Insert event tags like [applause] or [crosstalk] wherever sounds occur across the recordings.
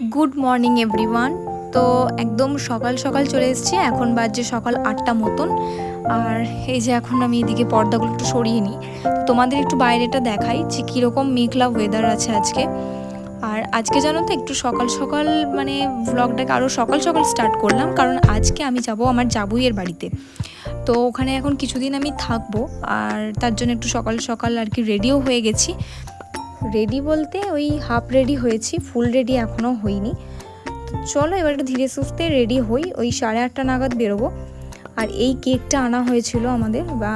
Good morning everyone তো একদম সকাল সকাল চলে এসেছি। এখন বাজছে সকাল আটটা মতন। আর এই যে এখন আমি এদিকে পর্দাগুলো একটু সরিয়ে নিই। তোমাদের একটু বাইরেটা দেখাই যে কীরকম মেঘলা ওয়েদার আছে আজকে। আর আজকে জানো তো একটু সকাল সকাল মানে ব্লগটাকে আরও সকাল সকাল স্টার্ট করলাম। কারণ আজকে আমি যাব আমার জাবুইয়ের বাড়িতে। তো ওখানে এখন কিছুদিন আমি থাকব। আর তার জন্য একটু সকাল সকাল আর কি রেডিও হয়ে গেছি। রেডি বলতে ওই হাফ রেডি হয়েছি ফুল রেডি এখনও হইনি চলো এবার একটু ধীরে সুস্থে রেডি হই, ওই সাড়ে আটটা নাগাদ বেরোবো। আর এই কেকটা আনা হয়েছিল আমাদের, বা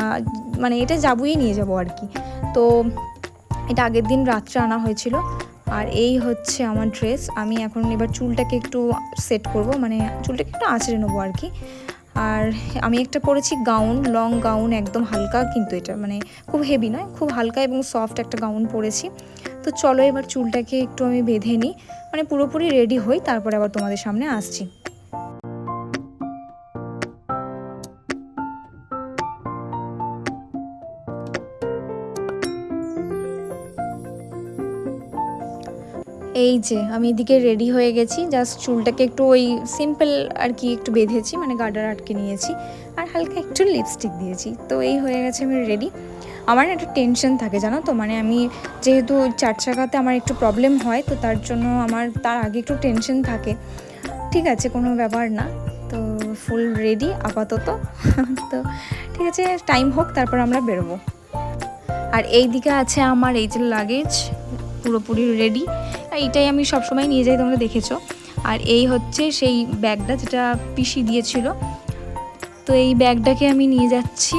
মানে এটা যাবই নিয়ে যাব আর কি। তো এটা আগের দিন রাত্রে আনা হয়েছিল। আর এই হচ্ছে আমার ড্রেস আমি এখন এবার চুলটাকে একটু সেট করব মানে চুলটাকে একটু আঁচড়ে নেব আর কি। আর আমি একটা পরেছি গাউন লং গাউন একদম হালকা কিন্তু এটা মানে খুব হেভি নয়, খুব হালকা এবং সফট একটা গাউন পরেছি। তো চলো এবার চুলটাকে একটু আমি বেঁধে নিই মানে পুরোপুরি রেডি হই, তারপরে আবার তোমাদের সামনে আসছি। এই যে, আমি এদিকে রেডি হয়ে গেছি। জাস্ট চুলটাকে একটু ওই সিম্পল আর কি একটু বেঁধেছি মানে গার্ডার আটকে নিয়েছি। আর হালকা একটু লিপস্টিক দিয়েছি। তো এই হয়ে গেছে আমি রেডি আমার একটা টেনশন থাকে, জানো তো? মানে আমি যেহেতু চার চাকাতে আমার একটু প্রবলেম হয়, তো তার জন্য আমার, তার আগে একটু টেনশন থাকে। ঠিক আছে, কোনো ব্যাপার না। তো ফুল রেডি আপাতত। তো ঠিক আছে টাইম হোক, তারপর আমরা বেরোবো। আর এই দিকে আছে আমার এই যে লাগেজ পুরোপুরি রেডি এইটাই আমি সবসময় নিয়ে যাই, তোমরা দেখেছ। আর এই হচ্ছে সেই ব্যাগটা যেটা পিসি দিয়েছিল। তো এই ব্যাগটাকে আমি নিয়ে যাচ্ছি।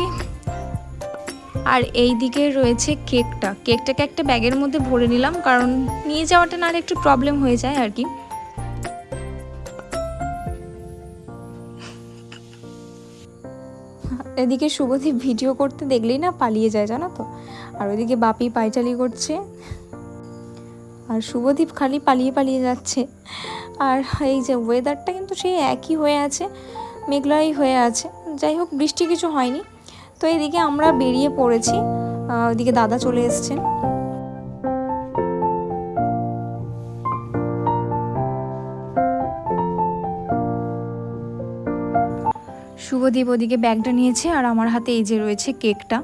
আর এই দিকে রয়েছে কেকটা। কেকটাকে একটা ব্যাগের মধ্যে ভরে নিলাম, কারণ নিয়ে যাওয়াটা না একটু প্রবলেম হয়ে যায় আর কি। এদিকে শুভদীপ ভিডিও করতে দেখলেই না পালিয়ে যায়, জানো তো? আর ওইদিকে বাপি পাইচালি করছে। আর শুভদীপ খালি পালিয়ে পালিয়ে যাচ্ছে। আর এই যে ওয়েদারটা কিন্তু সেই একই হয়ে আছে, মেঘলাই হয়ে আছে। যাই হোক, বৃষ্টি কিছু হয়নি। তো এদিকে আমরা বেরিয়ে পড়েছি। ওইদিকে দাদা চলে এসছেন। শুভদীপ ওদিকে ব্যাগটা নিয়েছে আর আমার হাতে এই যে রয়েছে কেকটা।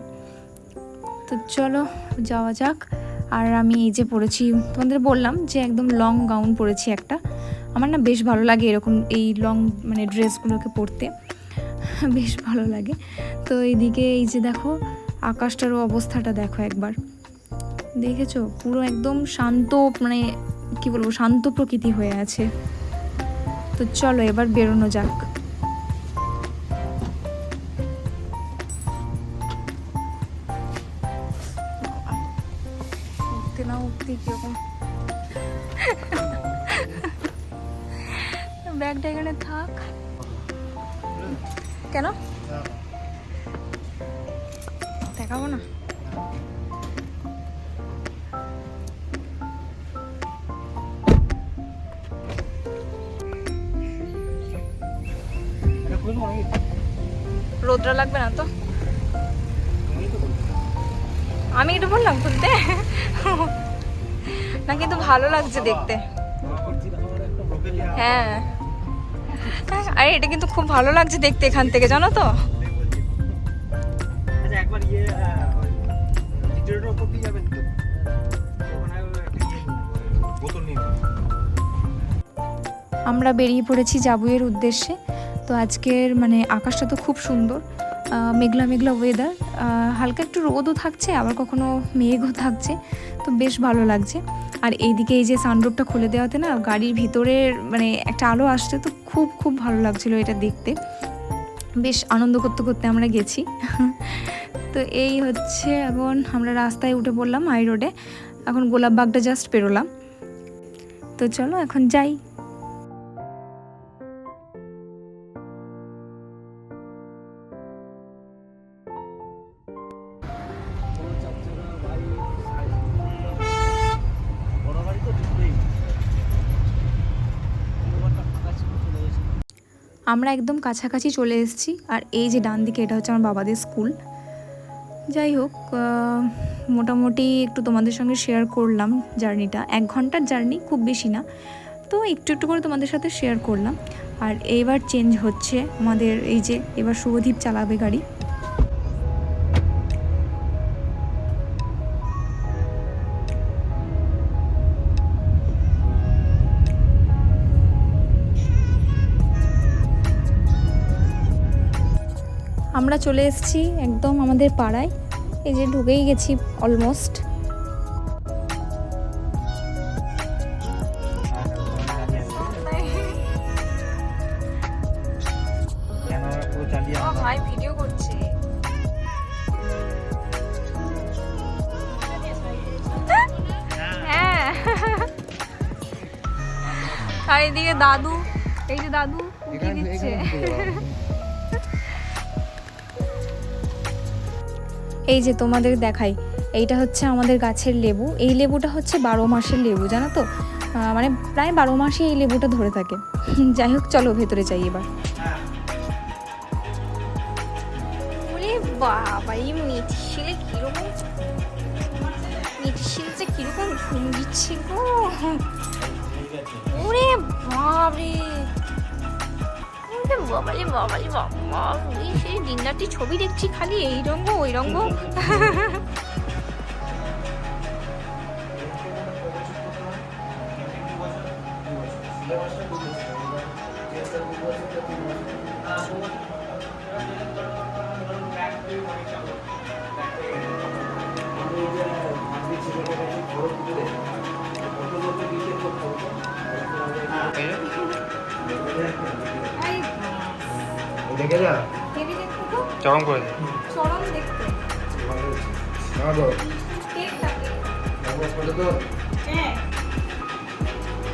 তো চলো, যাওয়া যাক। আর আমি এই যে পরেছি তোমাদের বললাম যে একদম লং গাউন পরেছি একটা। আমার না বেশ ভালো লাগে এরকম এই লং মানে ড্রেসগুলোকে পরতে। বেশ ভালো লাগে। তো এইদিকে এই যে দেখো, আকাশটারও অবস্থাটা দেখো একবার। দেখেছ? পুরো একদম শান্ত মানে কি বলব, শান্ত প্রকৃতি হয়ে আছে। তো চলো এবার বেরোনো যাক। রোদ্রা লাগবে না তো? আমি একটু বললাম খুলতে? না কিন্তু ভালো লাগছে দেখতে। হ্যাঁ। আরে এটা কিন্তু খুব ভালো লাগছে দেখতে এখান থেকে জানো তো? আচ্ছা একবার ইয়ে ভিডিওটার উপর দিয়ে যাবেন তো? ওখানে একটা বোতল নিয়ে আমরা বেরিয়ে পড়েছি জাবুয়ের উদ্দেশ্যে। তো আজকের মানে আকাশটা তো খুব সুন্দর মেঘলা মেঘলা ওয়েদার হালকা একটু রোদও থাকছে, আবার কখনো মেঘও থাকছে, তো বেশ ভালো লাগছে। আর এইদিকে এই যে সানরুফটা খুলে দেওয়াতে না গাড়ির ভিতরের মানে একটা আলো আসছে, তো খুব খুব ভালো লাগছিল এটা দেখতে। বেশ আনন্দ করতে করতে আমরা গেছি। তো এই হচ্ছে এখন আমরা রাস্তায় উঠে পড়লাম হাই রোডে এখন গোলাপবাগটা জাস্ট পেরোলাম। তো চলো এখন যাই। আমরা একদম কাছাকাছি চলে এসেছি। আর এই যে ডান দিকে, এটা হচ্ছে আমার বাবাদের স্কুল। যাই হোক মোটামুটি একটু তোমাদের সঙ্গে শেয়ার করলাম জার্নিটা। এক ঘণ্টার জার্নি, খুব বেশি না। তো একটু একটু করে তোমাদের সাথে শেয়ার করলাম। আর এইবার চেঞ্জ হচ্ছে আমাদের এই যে, এবার শুভদীপ চালাবে গাড়ি। আমরা চলে এসেছি একদম আমাদের পাড়ায়। এই যে ঢুকেই গেছি অলমোস্ট করছে। হ্যাঁ। আর এদিকে দাদু এই যে দাদু এখানে- দিচ্ছে। এই যে তোমাদের দেখাই এইটা হচ্ছে আমাদের গাছের লেবু এই লেবুটা হচ্ছে বারো মাসের লেবু জানো তো? মানে প্রায় বারো মাসই এই লেবুটা ধরে থাকে। যাই হোক চলো ভেতরে যাই এবার। বাবা এই মিঠিলে কীরকম মিঠিলটা কীরকম ঘুম দিচ্ছে গো। ওরে বাবারে ওরে বাবারে বাবারে বাবা ওরে সেই ডিনারটি ছবি দেখছি খালি এই রঙ্গ ওই রঙ্গ [laughs] [laughs] [laughs] দেখে যা। চরম করে দে। চরম দেখতে। হ্যাঁ।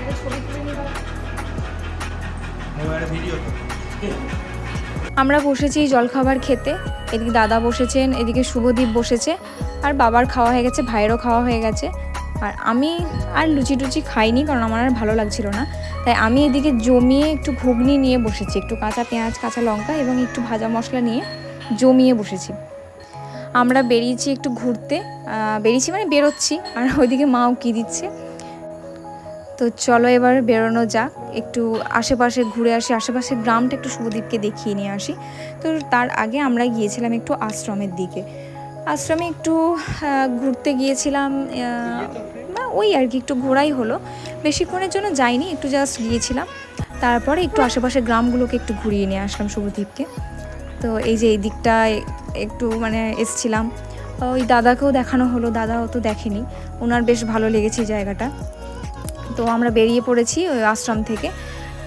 একটা ছবি তুলে নিবা এবারে ভিডিও আমরা বসেছি জলখাবার খেতে। এদিকে দাদা বসেছেন এদিকে শুভদীপ বসেছে। আর বাবার খাওয়া হয়ে গেছে ভাইয়েরও খাওয়া হয়ে গেছে। আর আমি আর লুচি টুচি খাইনি কারণ আমার আর ভালো লাগছিল না। তাই আমি এদিকে জমিয়ে একটু ঘুগনি নিয়ে বসেছি, একটু কাঁচা পেঁয়াজ, কাঁচা লঙ্কা এবং একটু ভাজা মশলা নিয়ে জমিয়ে বসেছি। আমরা বেরিয়েছি একটু ঘুরতে বেরিয়েছি মানে বেরোচ্ছি, আর ওইদিকে মাও কি দিচ্ছে? তো চলো এবার বেরোনো যাক, একটু আশেপাশে ঘুরে আসি, আশেপাশের গ্রামটা একটু শুভদীপকে দেখিয়ে নিয়ে আসি। তো তার আগে আমরা গিয়েছিলাম একটু আশ্রমের দিকে। আশ্রমে একটু ঘুরতে গিয়েছিলাম ওই আর কি, একটু ঘোরাই হলো। বেশিক্ষণের জন্য যাইনি, একটু জাস্ট গিয়েছিলাম। তারপরে একটু আশেপাশের গ্রামগুলোকে একটু ঘুরিয়ে নিয়ে আসলাম শুভদীপকে। তো এই যে এই দিকটা একটু মানে এসছিলাম। ওই দাদাকেও দেখানো হলো, দাদাও তো দেখেনি। ওনার বেশ ভালো লেগেছে জায়গাটা। তো আমরা বেরিয়ে পড়েছি ওই আশ্রম থেকে।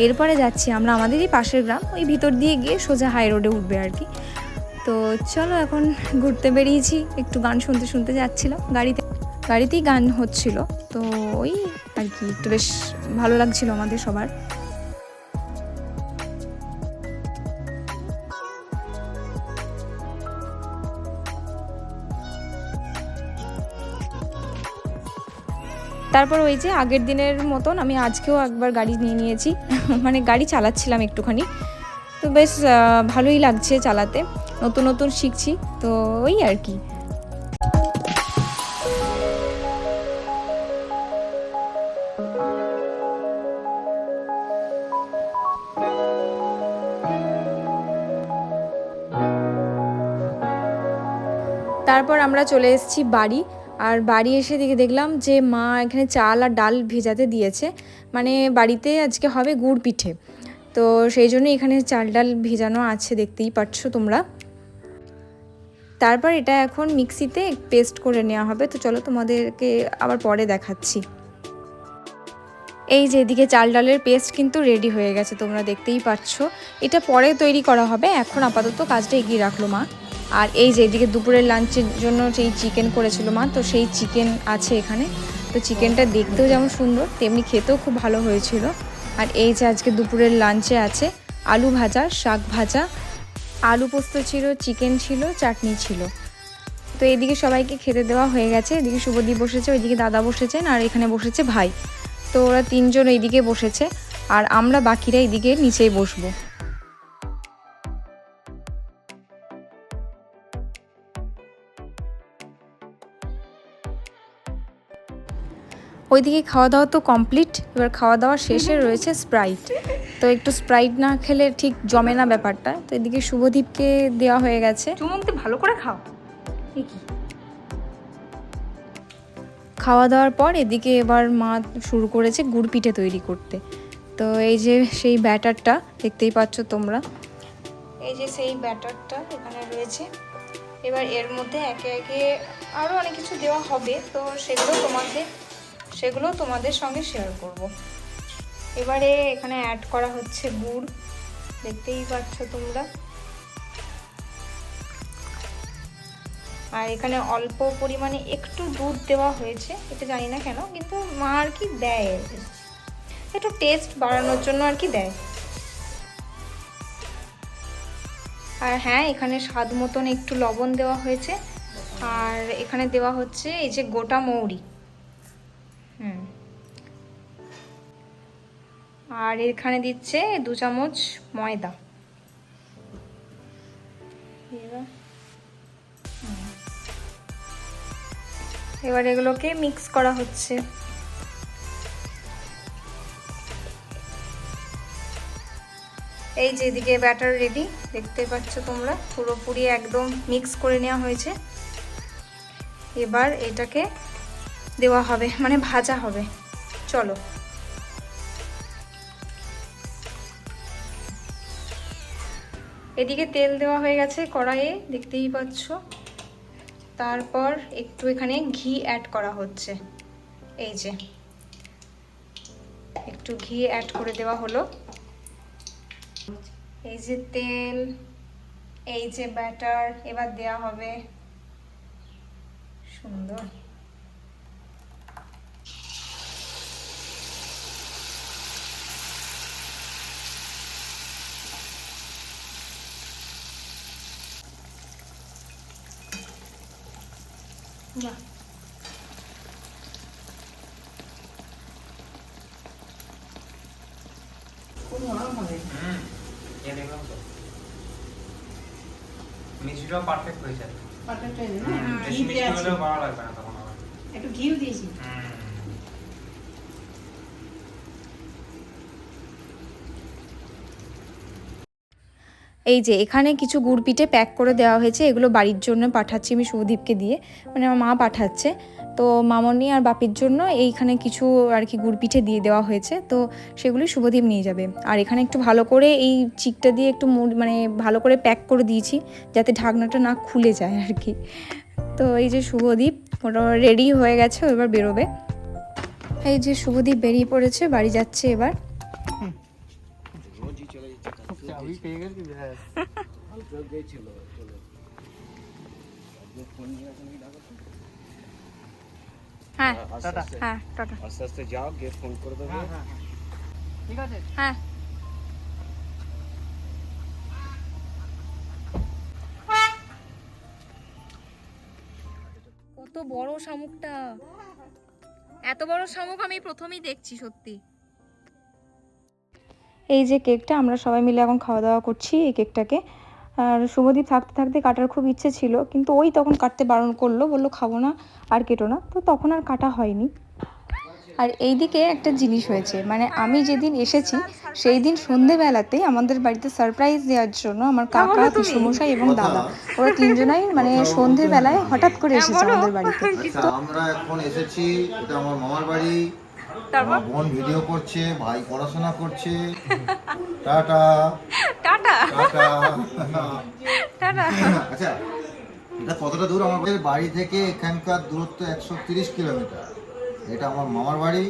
এরপরে যাচ্ছি আমরা আমাদেরই পাশের গ্রাম, ওই ভিতর দিয়ে গিয়ে সোজা হাই রোডে উঠবে আর কি। তো চলো এখন ঘুরতে বেরিয়েছি, একটু গান শুনতে শুনতে যাচ্ছিলাম, গাড়িতে গাড়িতেই গান হচ্ছিল। তো ওই আর কি, একটু বেশ ভালো লাগছিল আমাদের সবার। তারপর ওই যে আগের দিনের মতন আমি আজকেও একবার গাড়ি নিয়ে নিয়েছি। [laughs] মানে গাড়ি চালাচ্ছিলাম একটুখানি। তো বেশ ভালোই লাগছে চালাতে। নতুন নতুন শিখছি। তো ওই আর কি। তারপর আমরা চলে এসেছি বাড়ি। আর বাড়ি এসে দিকে দেখলাম যে মা এখানে চাল আর ডাল ভেজাতে দিয়েছে। মানে বাড়িতে আজকে হবে গুড় পিঠে। তো সেই জন্য এখানে চাল ডাল ভেজানো আছে, দেখতেই পাচ্ছ তোমরা। তারপর এটা এখন মিক্সিতে পেস্ট করে নেওয়া হবে। তো চলো তোমাদেরকে আবার পরে দেখাচ্ছি। এই যে এদিকে চাল ডালের পেস্ট কিন্তু রেডি হয়ে গেছে, তোমরা দেখতেই পাচ্ছ। এটা পরে তৈরি করা হবে। এখন আপাতত কাজটা এগিয়ে রাখল মা। আর এই যে এদিকে দুপুরের লাঞ্চের জন্য সেই চিকেন করেছিল মা, তো সেই চিকেন আছে এখানে। তো চিকেনটা দেখতেও যেমন সুন্দর, তেমনি খেতেও খুব ভালো হয়েছিল। আর এই যে আজকে দুপুরের লাঞ্চে আছে আলু ভাজা, শাক ভাজা। আলু পোস্ত ছিল, চিকেন ছিল, চাটনি ছিল। তো এদিকে সবাইকে খেতে দেওয়া হয়ে গেছে। এদিকে শুভদীপ বসেছে, ওইদিকে দাদা বসেছেন আর এখানে বসেছে ভাই। তো ওরা তিনজন এইদিকে বসেছে। আর আমরা বাকিরা এদিকে নিচেই বসবো। ওইদিকে খাওয়া দাওয়া তো কমপ্লিট এবার খাওয়া দাওয়া শেষে রয়েছে স্প্রাইট তো একটু স্প্রাইট না খেলে ঠিক জমে না ব্যাপারটা তো এদিকে শুভদীপকে দেওয়া হয়ে গেছে। চুমুক দিয়ে ভালো করে খাও। খাওয়া দাওয়ার পর এদিকে এবার মা শুরু করেছে গুড় পিঠে তৈরি করতে। তো এই যে সেই ব্যাটারটা দেখতেই পাচ্ছ তোমরা। এই যে সেই ব্যাটারটা এখানে রয়েছে। এবার এর মধ্যে একে একে আরও অনেক কিছু দেওয়া হবে তো সেগুলো তোমাদের সেগুলো তোমাদের সঙ্গে শেয়ার করব। এবারে এখানে অ্যাড করা হচ্ছে গুড়। দেখতেই পাচ্ছ তোমরা। আর এখানে অল্প পরিমাণে একটু দুধ দেওয়া হয়েছে, এটা জানি না কেন, কিন্তু মা আর কি দেয় একটু টেস্ট বাড়ানোর জন্য আর কি দেয়। আর হ্যাঁ এখানে স্বাদ মতন একটু লবণ দেওয়া হয়েছে। আর এখানে দেওয়া হচ্ছে এই যে গোটা মৌরি। হুম। আর এখানে দিচ্ছে দু চামচ ময়দা। এবার এগুলোকে মিক্স করা হচ্ছে। এই যে এদিকে ব্যাটার রেডি, দেখতে পাচ্ছ তোমরা? পুরোপুরি একদম মিক্স করে নেওয়া হয়েছে। এবার এটাকে দেওয়া হবে মানে ভাজা হবে। চলো। এদিকে তেল দেওয়া হয়ে গেছে কড়াইয়ে, দেখতেই পাচ্ছ। তারপর একটু এখানে ঘি অ্যাড করা হচ্ছে। এই যে। একটু ঘি অ্যাড করে দেওয়া হলো। এই যে তেল, এই যে ব্যাটার এবার দেয়া হবে। সুন্দর। বাহ পারফেক্ট তো মিষ্টিটাও পারফেক্ট হয়েছে বাটারটা এনে না? বেশি মিষ্টি। হলেও ভালো লাগবে না তখন আবার একটু ঘিও দিয়েছি হুম। এই যে, এখানে কিছু গুড় পিঠে প্যাক করে দেওয়া হয়েছে। এগুলো বাড়ির জন্য পাঠাচ্ছি আমি শুভদীপকে দিয়ে। মানে আমার মা পাঠাচ্ছে। তো মামনি আর বাপির জন্য এইখানে কিছু আর কি গুড় পিঠে দিয়ে দেওয়া হয়েছে। তো সেগুলি শুভদীপ নিয়ে যাবে। আর এখানে একটু ভালো করে এই চিকটা দিয়ে একটু মানে ভালো করে প্যাক করে দিয়েছি, যাতে ঢাকনাটা না খুলে যায় আর কি। তো এই যে শুভদীপ ওটা রেডি হয়ে গেছে এবার বেরোবে। এই যে শুভদীপ বেরিয়ে পড়েছে, বাড়ি যাচ্ছে এবার। চাবি পেয়ে গেছি ব্যাস। হ্যাঁ টাটা। হ্যাঁ টাটা। আস্তে আস্তে যাও গিয়ে ফোন করে দেবে। হ্যাঁ হ্যাঁ। ঠিক আছে। হ্যাঁ। কত বড় শামুকটা। এত বড় শামুক আমি প্রথমেই দেখছি সত্যি। এই যে কেকটা আমরা সবাই মিলে এখন খাওয়া দাওয়া করছি এই কেকটাকে। আর শুভদীপ থাকতে থাকতে কাটার খুব ইচ্ছে ছিল কিন্তু ওই তখন কাটতে বারণ করল বলল খাব না আর কেটো না। তো তখন আর কাটা হয়নি। আর এইদিকে একটা জিনিস হয়েছে মানে আমি যেদিন এসেছি সেই দিন সন্ধেবেলাতেই আমাদের বাড়িতে সারপ্রাইজ দেওয়ার জন্য আমার কাকা পিসুমশাই এবং দাদা ওরা তিনজনাই মানে সন্ধ্যের বেলায় হঠাৎ করে এসেছে আমাদের বাড়িতে। আচ্ছা আমরা এখন এসেছি এটা আমার মামার বাড়ি। আমার বোন ভিডিও করছে ভাই পড়াশোনা করছে। টাটা। টাটা। টাটা। আচ্ছা এটা কতটা দূর? আমাদের বাড়ি থেকে এখানকার দূরত্ব একশো তিরিশ কিলোমিটার। এটা আমার মামার বাড়ি।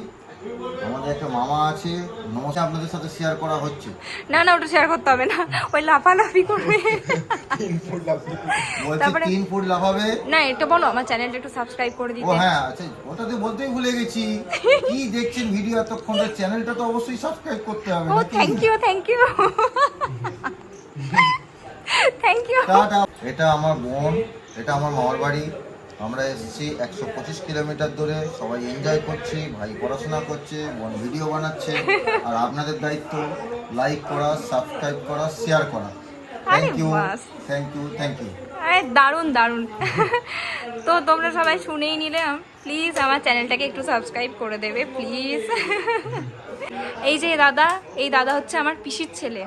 আমাদের একটা মামা আছে নমস্কার আপনাদের সাথে শেয়ার করা হচ্ছে। না না ওটা শেয়ার করতে হবে না। ওই লাফালাফি করবে। তারপরে- তিন ফুট লাফাবে। না এটা বলো আমার চ্যানেলটা একটু সাবস্ক্রাইব করে ও হ্যাঁ আচ্ছা ওটা তো বলতেই ভুলে গেছি। কি দেখছেন ভিডিও এতক্ষণ চ্যানেলটা তো অবশ্যই সাবস্ক্রাইব করতে হবে ও thank you thank you thank you এটা আমার বোন এটা আমার মামার বাড়ি। আমরা এসেছি একশো পঁচিশ কিলোমিটার দূরে। সবাই এনজয় করছি ভাই পড়াশোনা করছে বোন ভিডিও বানাচ্ছে। আর আপনাদের দায়িত্ব লাইক করা সাবস্ক্রাইব করা শেয়ার করা। Thank you thank you thank you আরে দারুণ দারুণ। তো তোমরা সবাই শুনেই নিলে। প্লিজ আমার চ্যানেলটাকে একটু সাবস্ক্রাইব করে দেবে প্লিজ এই যে দাদা এই দাদা হচ্ছে আমার পিসির ছেলে।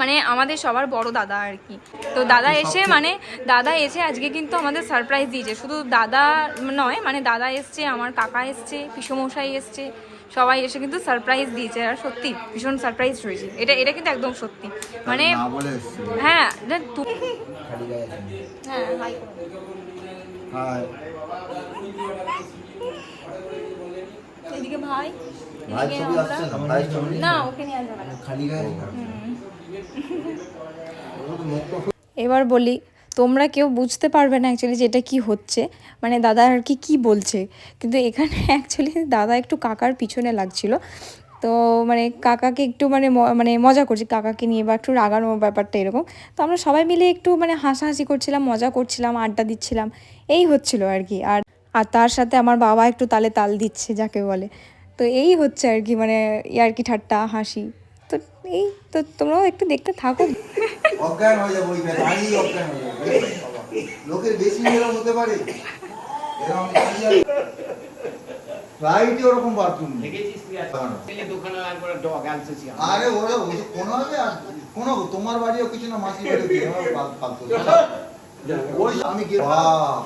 মানে আমাদের সবার বড় দাদা আর কি। তো দাদা এসে মানে দাদা এসে আজকে কিন্তু আমাদের সারপ্রাইজ দিয়েছে। শুধু দাদা নয় মানে দাদা এসছে আমার কাকা এসছে পিসমশাই এসছে সবাই এসে কিন্তু সারপ্রাইজ দিয়েছে। আর সত্যি ভীষণ সারপ্রাইজ হয়েছে। এটা এটা কিন্তু একদম সত্যি। মানে হ্যাঁ। হ্যাঁ এদিকে ভাই ভাই ছবি আসছে না? ভাই ছবি? না ওকে নিয়ে আসবে খালি গায়ে এবার বলি, তোমরা কেউ বুঝতে পারবে না অ্যাকচুয়ালি যে এটা কি হচ্ছে। মানে দাদা আর কি কী বলছে। কিন্তু এখানে [laughs] অ্যাকচুয়ালি দাদা একটু কাকার পিছনে লাগছিল। তো মানে কাকাকে একটু মানে মানে মজা করছি। কাকাকে নিয়ে বা একটু রাগানো ব্যাপারটা এরকম। তো আমরা সবাই মিলে একটু মানে হাসাহাসি করছিলাম, মজা করছিলাম, আড্ডা দিচ্ছিলাম। এই হচ্ছিল আর কি। আর আর তার সাথে আমার বাবা একটু তালে তাল দিচ্ছে, যাকে বলে। তো এই হচ্ছে আর কি মানে ইয়ার্কি ঠাট্টা, হাসি। এই তো তোমরাও একটু দেখতে থাকো। অজ্ঞান হয়ে যাব ওই অজ্ঞান হয়ে যাবে লোকের বেশি এরকম হতে পারে। ওরকম বাথরুম দেখেছিস তুই আজকে? দোকানে একবার ডগ আনতেছি আরে ওরা ওই যে হবে আর কোনো তোমার বাড়িও কিছু না মাসি বাড়ি দিয়ে আমার ফালতু ওই আমি কি বাহ!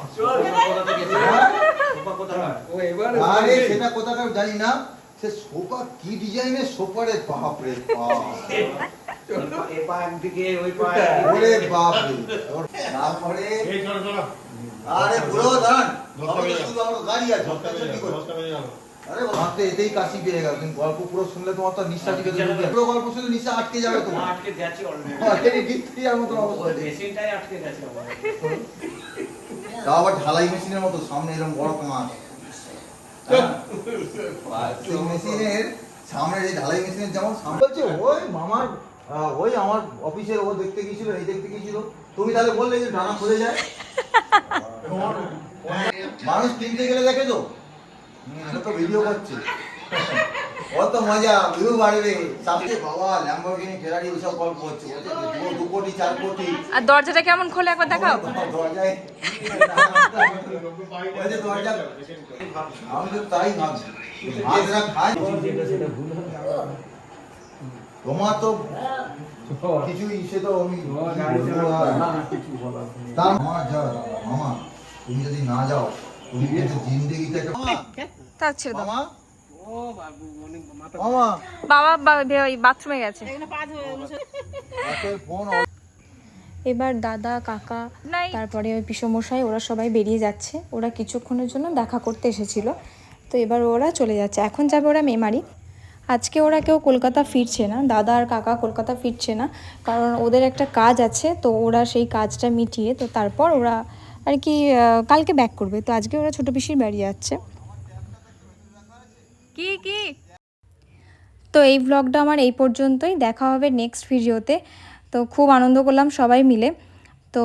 ও এবার আরে সেটা কোথাকার জানি না। সে সোফা কি ডিজাইনের? সোফারে বাপ রে বাপ এ পা একদিকে ওই পা একদিকে। ওরে বাপ রে তারপরে আরে বুড়ো দাঁড়ান। আমাদের শুধু আমার গাড়ি আছে। আরে আমার তো এতেই কাশি পেয়ে গেল তুমি গল্প পুরো শুনলে তোমার তো নিঃশ্বাস টিকে পুরো গল্প শুনলে নিঃশ্বাস আটকে যাবে তোমার। আটকে গেছে already। গিট্টি আর মতো অবস্থা মেশিনটাই আটকে গেছে আমার। তাও আবার ঢালাই মেশিনের মতো সামনে এরকম বড় মাছ মেশিনের সামনে যে ঢালাই মেশিনের যেমন ওই মামার ওই আমার ও দেখতে এই দেখতে তুমি তাহলে বললে যে যায় মানুষ কিনতে গেলে দেখে তো। তো ভিডিও করছে। কত মজা ভিউ বাড়বে। সাথে বাবা ল্যাম্বরগিনি ফেরারি ওসব গল্প হচ্ছে। দু- কোটি চার কোটি। আর দরজাটা কেমন খোলে একবার দেখাও? দরজায় দরজা আমি তো তাই ভাবছি। খাই। তোমার তো কিছুই তো আমি? তার যা মামা তুমি যদি না যাও তুমি জিন্দেগিতে তার ছেড়ে দাও। বাবু, বাথরুমে গেছে। এবার দাদা কাকা তারপরে ওই পিসমশাই ওরা সবাই বেরিয়ে যাচ্ছে। ওরা কিছুক্ষণের জন্য দেখা করতে এসেছিল। তো এবার ওরা চলে যাচ্ছে। এখন যাবে ওরা মেমারি। আজকে ওরা কেউ কলকাতা ফিরছে না। দাদা আর কাকা কলকাতা ফিরছে না। কারণ ওদের একটা কাজ আছে তো ওরা সেই কাজটা মিটিয়ে তো তারপর ওরা আর কি কালকে ব্যাক করবে। তো আজকে ওরা ছোটো পিসির বাড়ি যাচ্ছে। কি কি? তো এই ব্লগটা আমার এই পর্যন্তই। দেখা হবে নেক্সট ভিডিওতে তো খুব আনন্দ করলাম সবাই মিলে। তো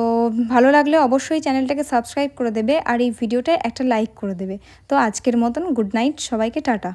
ভালো লাগলে অবশ্যই চ্যানেলটাকে সাবস্ক্রাইব করে দেবে আর এই ভিডিওটায় একটা লাইক করে দেবে। তো আজকের মতন গুড নাইট সবাইকে টাটা।